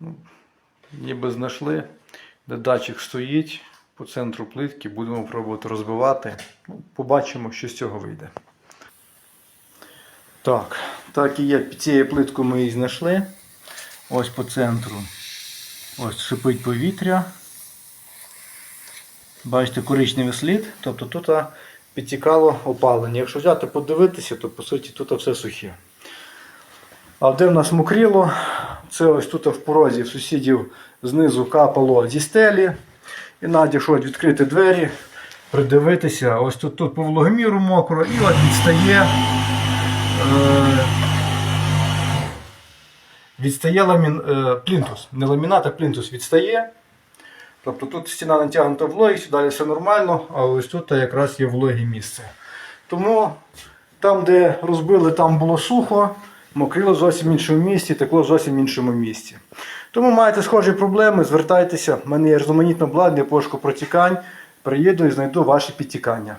Ну, ніби знайшли, де датчик стоїть по центру плитки, будемо пробувати розбивати. Ну, побачимо, що з цього вийде. Так, так і є. Під цією плиткою ми її знайшли. Ось по центру. Ось шипить повітря. Бачите, коричневий слід. Тобто тут підтікало опалення. Якщо взяти подивитися, то по суті тут все сухе. А де в нас мокріло? Це ось тут в порозі в сусідів знизу капало зі стелі. І якщо от відкрити двері, придивитися, ось тут, тут по вологоміру мокро і от відстає. Е, відстає ламін, е, плінтус. Не ламінат, а плінтус відстає. Тобто тут стіна натягнута вологістю, далі все нормально, а ось тут якраз є вологе місце. Тому там, де розбили, там було сухо, мокрило зовсім іншому місці, текло зовсім іншому місці. Тому маєте схожі проблеми, звертайтеся. в мене є різноманітне обладнання пошуку протікань. Приїду і знайду ваші підтікання.